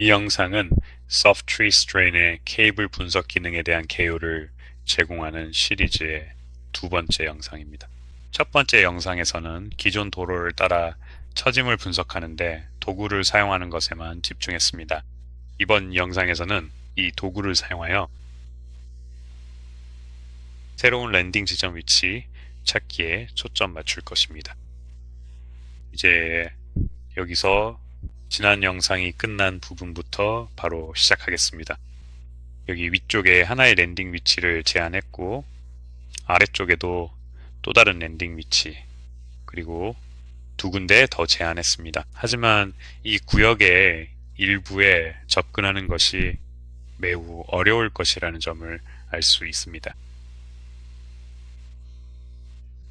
이 영상은 Softtree Strain의 케이블 분석 기능에 대한 개요를 제공하는 시리즈의 두 번째 영상입니다. 첫 번째 영상에서는 기존 도로를 따라 처짐을 분석하는데 도구를 사용하는 것에만 집중했습니다. 이번 영상에서는 이 도구를 사용하여 새로운 랜딩 지점 위치 찾기에 초점 맞출 것입니다. 이제 여기서 지난 영상이 끝난 부분부터 바로 시작하겠습니다. 여기 위쪽에 하나의 랜딩 위치를 제한했고 아래쪽에도 또 다른 랜딩 위치 그리고 두 군데 더 제한했습니다. 하지만 이 구역의 일부에 접근하는 것이 매우 어려울 것이라는 점을 알 수 있습니다.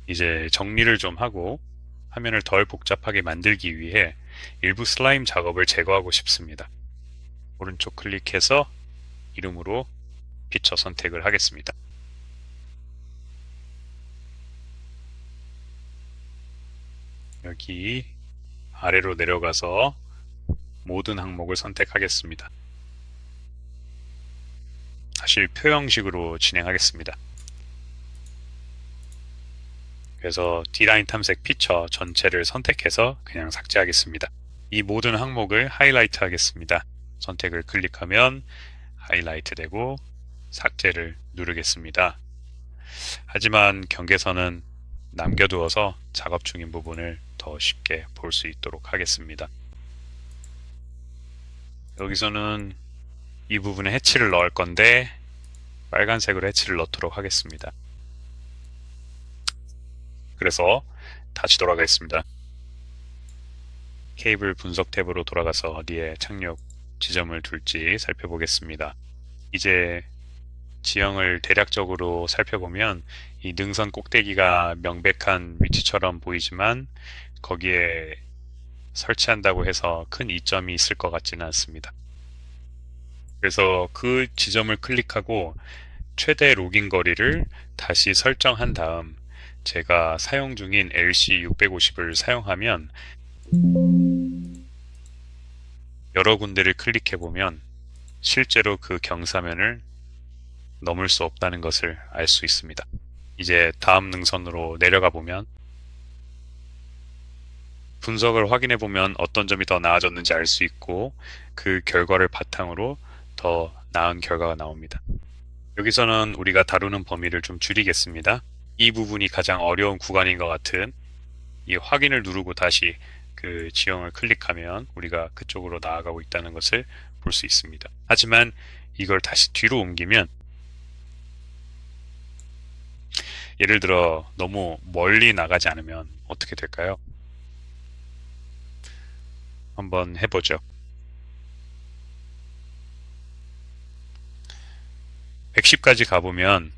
이제 정리를 좀 하고 화면을 덜 복잡하게 만들기 위해 일부 슬라임 작업을 제거하고 싶습니다. 오른쪽 클릭해서 이름으로 피처 선택을 하겠습니다. 여기 아래로 내려가서 모든 항목을 선택하겠습니다. 사실 표 형식으로 진행하겠습니다. 그래서 D라인 탐색 피처 전체를 선택해서 그냥 삭제하겠습니다. 이 모든 항목을 하이라이트 하겠습니다. 선택을 클릭하면 하이라이트 되고 삭제를 누르겠습니다. 하지만 경계선은 남겨두어서 작업 중인 부분을 더 쉽게 볼 수 있도록 하겠습니다. 여기서는 이 부분에 해치를 넣을 건데 빨간색으로 해치를 넣도록 하겠습니다. 그래서 다시 돌아가겠습니다. 케이블 분석 탭으로 돌아가서 어디에 착륙 지점을 둘지 살펴보겠습니다. 이제 지형을 대략적으로 살펴보면 이 능선 꼭대기가 명백한 위치처럼 보이지만 거기에 설치한다고 해서 큰 이점이 있을 것 같지는 않습니다. 그래서 그 지점을 클릭하고 최대 로깅 거리를 다시 설정한 다음 제가 사용 중인 LC650을 사용하면 여러 군데를 클릭해 보면 실제로 그 경사면을 넘을 수 없다는 것을 알 수 있습니다. 이제 다음 능선으로 내려가 보면 분석을 확인해 보면 어떤 점이 더 나아졌는지 알 수 있고 그 결과를 바탕으로 더 나은 결과가 나옵니다. 여기서는 우리가 다루는 범위를 좀 줄이겠습니다. 이 부분이 가장 어려운 구간인 것 같은 이 확인을 누르고 다시 그 지형을 클릭하면 우리가 그쪽으로 나아가고 있다는 것을 볼 수 있습니다. 하지만 이걸 다시 뒤로 옮기면 예를 들어 너무 멀리 나가지 않으면 어떻게 될까요? 한번 해보죠. 110까지 가보면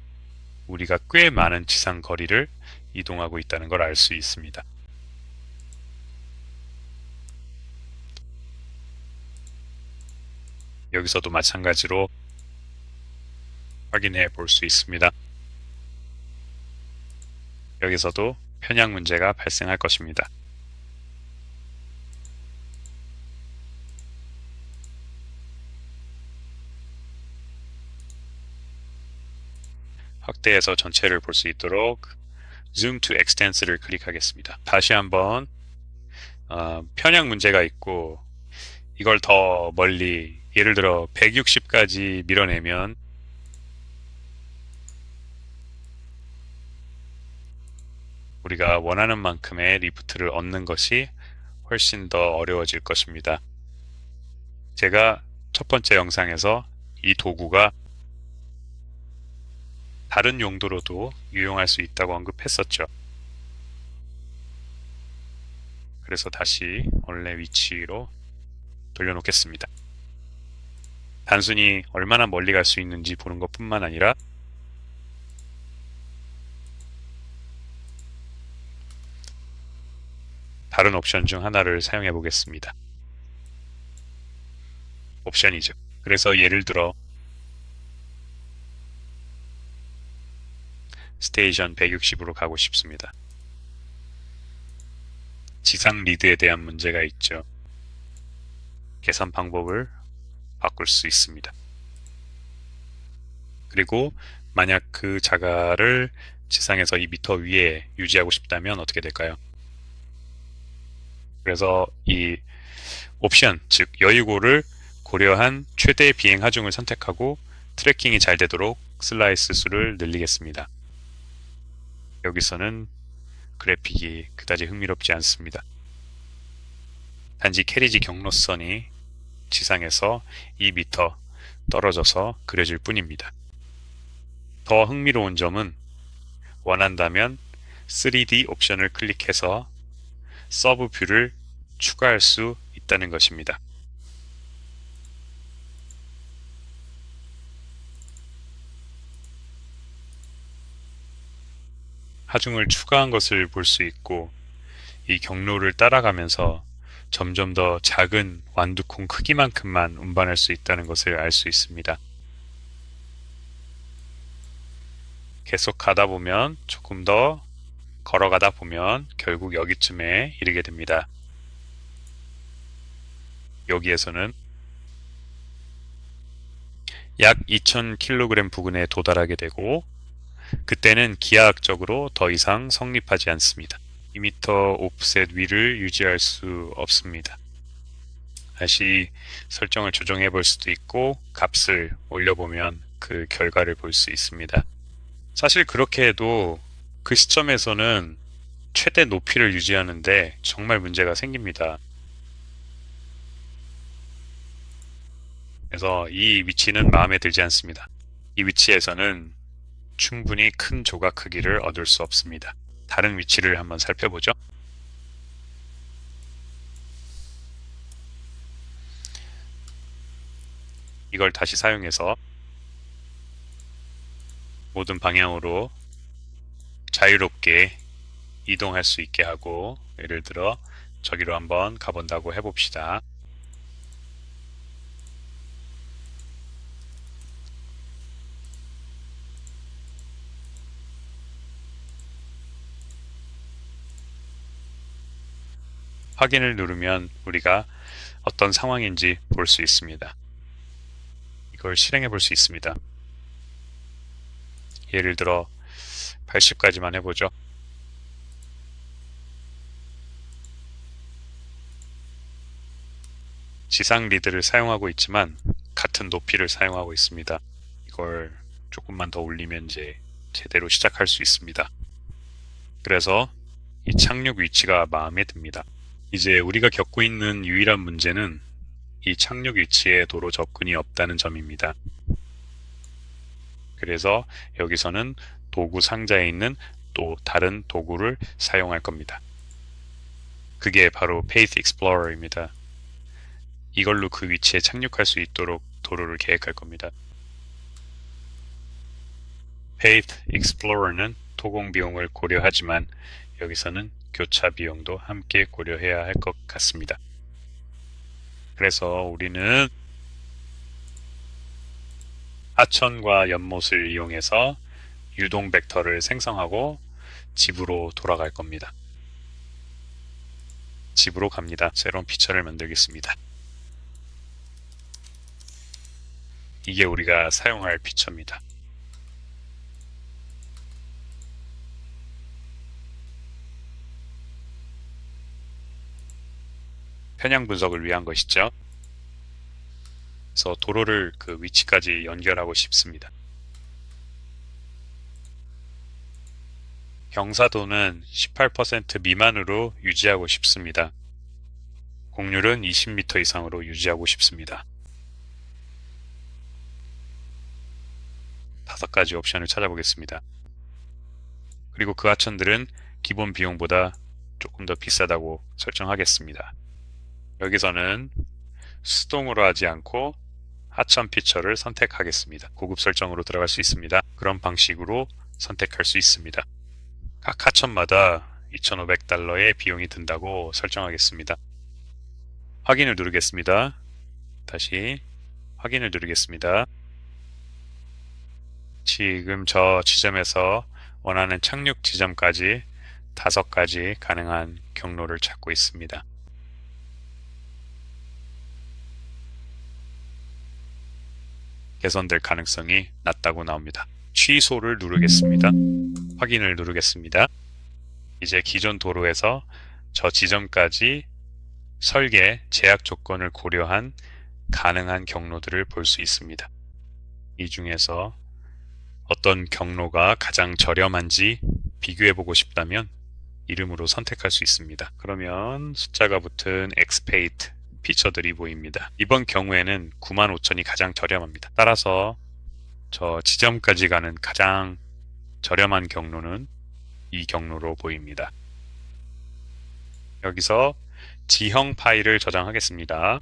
우리가 꽤 많은 지상 거리를 이동하고 있다는 걸 알 수 있습니다. 여기서도 마찬가지로 확인해 볼 수 있습니다. 여기서도 편향 문제가 발생할 것입니다. 확대해서 전체를 볼 수 있도록 Zoom to Extense를 클릭하겠습니다. 다시 한번 어, 편향 문제가 있고 이걸 더 멀리 예를 들어 160까지 밀어내면 우리가 원하는 만큼의 리프트를 얻는 것이 훨씬 더 어려워질 것입니다. 제가 첫 번째 영상에서 이 도구가 다른 용도로도 유용할 수 있다고 언급했었죠. 그래서 다시 원래 위치로 돌려놓겠습니다. 단순히 얼마나 멀리 갈 수 있는지 보는 것 뿐만 아니라 다른 옵션 중 하나를 사용해 보겠습니다. 옵션이죠. 그래서 예를 들어 스테이션 160으로 가고 싶습니다. 지상 리드에 대한 문제가 있죠. 계산 방법을 바꿀 수 있습니다. 그리고 만약 그 자가를 지상에서 이 미터 위에 유지하고 싶다면 어떻게 될까요? 그래서 이 옵션, 즉 여유고를 고려한 최대 비행 하중을 선택하고 트래킹이 잘 되도록 슬라이스 수를 늘리겠습니다. 여기서는 그래픽이 그다지 흥미롭지 않습니다. 단지 캐리지 경로선이 지상에서 2m 떨어져서 그려질 뿐입니다. 더 흥미로운 점은 원한다면 3D 옵션을 클릭해서 서브 뷰를 추가할 수 있다는 것입니다. 하중을 추가한 것을 볼 수 있고 이 경로를 따라가면서 점점 더 작은 완두콩 크기만큼만 운반할 수 있다는 것을 알 수 있습니다. 계속 가다 보면 조금 더 걸어가다 보면 결국 여기쯤에 이르게 됩니다. 여기에서는 약 2000kg 부근에 도달하게 되고 그때는 기하학적으로 더 이상 성립하지 않습니다. 2m 오프셋 위를 유지할 수 없습니다. 다시 설정을 조정해 볼 수도 있고 값을 올려보면 그 결과를 볼 수 있습니다. 사실 그렇게 해도 그 시점에서는 최대 높이를 유지하는데 정말 문제가 생깁니다. 그래서 이 위치는 마음에 들지 않습니다. 이 위치에서는 충분히 큰 조각 크기를 얻을 수 없습니다. 다른 위치를 한번 살펴보죠. 이걸 다시 사용해서 모든 방향으로 자유롭게 이동할 수 있게 하고 예를 들어 저기로 한번 가본다고 해봅시다. 확인을 누르면 우리가 어떤 상황인지 볼 수 있습니다. 이걸 실행해 볼 수 있습니다. 예를 들어 80까지만 해보죠. 지상 리드를 사용하고 있지만 같은 높이를 사용하고 있습니다. 이걸 조금만 더 올리면 이제 제대로 시작할 수 있습니다. 그래서 이 착륙 위치가 마음에 듭니다. 이제 우리가 겪고 있는 유일한 문제는 이 착륙 위치에 도로 접근이 없다는 점입니다. 그래서 여기서는 도구 상자에 있는 또 다른 도구를 사용할 겁니다. 그게 바로 Path Explorer입니다. 이걸로 그 위치에 착륙할 수 있도록 도로를 계획할 겁니다. Path Explorer는 토공 비용을 고려하지만 여기서는 교차 비용도 함께 고려해야 할 것 같습니다. 그래서 우리는 하천과 연못을 이용해서 유동 벡터를 생성하고 집으로 돌아갈 겁니다. 집으로 갑니다. 새로운 피처를 만들겠습니다. 이게 우리가 사용할 피처입니다. 편향 분석을 위한 것이죠. 그래서 도로를 그 위치까지 연결하고 싶습니다. 경사도는 18% 미만으로 유지하고 싶습니다. 공률은 20m 이상으로 유지하고 싶습니다. 다섯 가지 옵션을 찾아보겠습니다. 그리고 그 하천들은 기본 비용보다 조금 더 비싸다고 설정하겠습니다. 여기서는 수동으로 하지 않고 하천 피처를 선택하겠습니다. 고급 설정으로 들어갈 수 있습니다. 그런 방식으로 선택할 수 있습니다. 각 하천마다 2,500달러의 비용이 든다고 설정하겠습니다. 확인을 누르겠습니다. 다시 확인을 누르겠습니다. 지금 저 지점에서 원하는 착륙 지점까지 다섯 가지 가능한 경로를 찾고 있습니다. 개선될 가능성이 낮다고 나옵니다. 취소를 누르겠습니다. 확인을 누르겠습니다. 이제 기존 도로에서 저 지점까지 설계 제약 조건을 고려한 가능한 경로들을 볼 수 있습니다. 이 중에서 어떤 경로가 가장 저렴한지 비교해 보고 싶다면 이름으로 선택할 수 있습니다. 그러면 숫자가 붙은 엑스페이트 피처들이 보입니다. 이번 경우에는 95,000이 가장 저렴합니다. 따라서 저 지점까지 가는 가장 저렴한 경로는 이 경로로 보입니다. 여기서 지형 파일을 저장하겠습니다.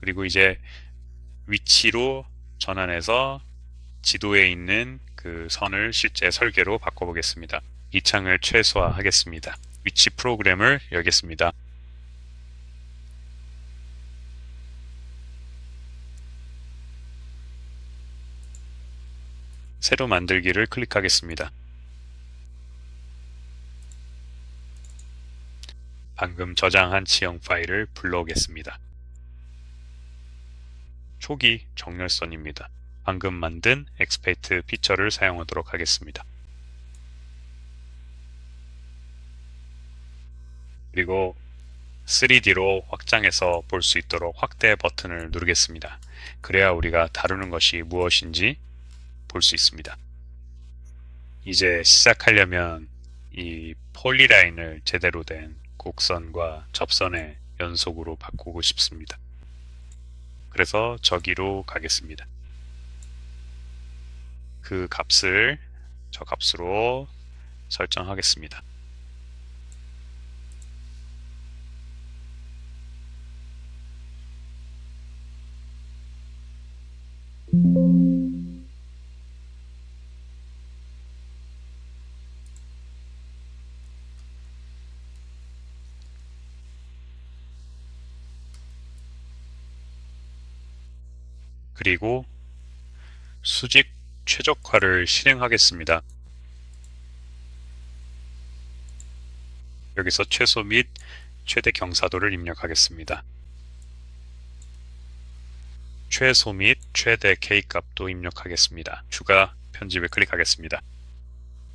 그리고 이제 위치로 전환해서 지도에 있는 그 선을 실제 설계로 바꿔보겠습니다. 이 창을 최소화하겠습니다. 위치 프로그램을 열겠습니다. 새로 만들기를 클릭하겠습니다. 방금 저장한 지형 파일을 불러오겠습니다. 초기 정렬선입니다. 방금 만든 엑스페이트 피처를 사용하도록 하겠습니다. 그리고 3D로 확장해서 볼 수 있도록 확대 버튼을 누르겠습니다. 그래야 우리가 다루는 것이 무엇인지 볼 수 있습니다. 이제 시작하려면 이 폴리라인을 제대로 된 곡선과 접선의 연속으로 바꾸고 싶습니다. 그래서 저기로 가겠습니다. 그 값을 저 값으로 설정하겠습니다. 그리고 수직 최적화를 실행하겠습니다. 여기서 최소 및 최대 경사도를 입력하겠습니다. 최소 및 최대 K값도 입력하겠습니다. 추가 편집을 클릭하겠습니다.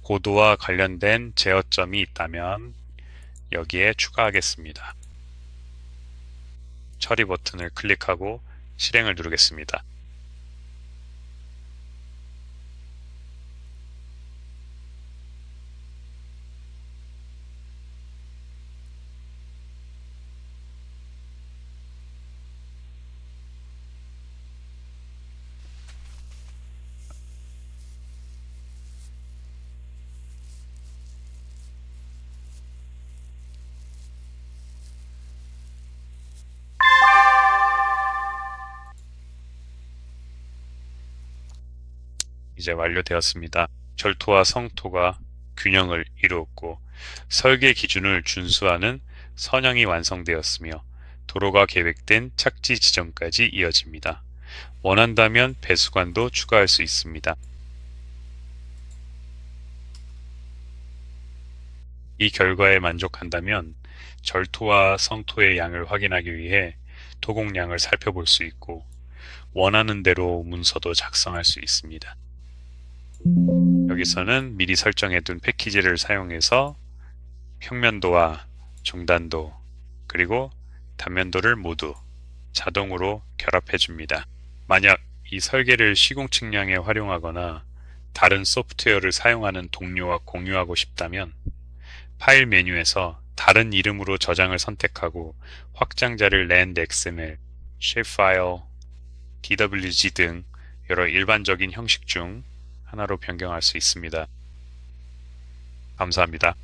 고도와 관련된 제어점이 있다면 여기에 추가하겠습니다. 처리 버튼을 클릭하고 실행을 누르겠습니다. 이제 완료되었습니다. 절토와 성토가 균형을 이루었고 설계 기준을 준수하는 선형이 완성되었으며 도로가 계획된 착지 지점까지 이어집니다. 원한다면 배수관도 추가할 수 있습니다. 이 결과에 만족한다면 절토와 성토의 양을 확인하기 위해 도공량을 살펴볼 수 있고 원하는 대로 문서도 작성할 수 있습니다. 여기서는 미리 설정해둔 패키지를 사용해서 평면도와 중단도 그리고 단면도를 모두 자동으로 결합해 줍니다. 만약 이 설계를 시공 측량에 활용하거나 다른 소프트웨어를 사용하는 동료와 공유하고 싶다면 파일 메뉴에서 다른 이름으로 저장을 선택하고 확장자를 land xml, shapefile, dwg 등 여러 일반적인 형식 중 하나로 변경할 수 있습니다. 감사합니다.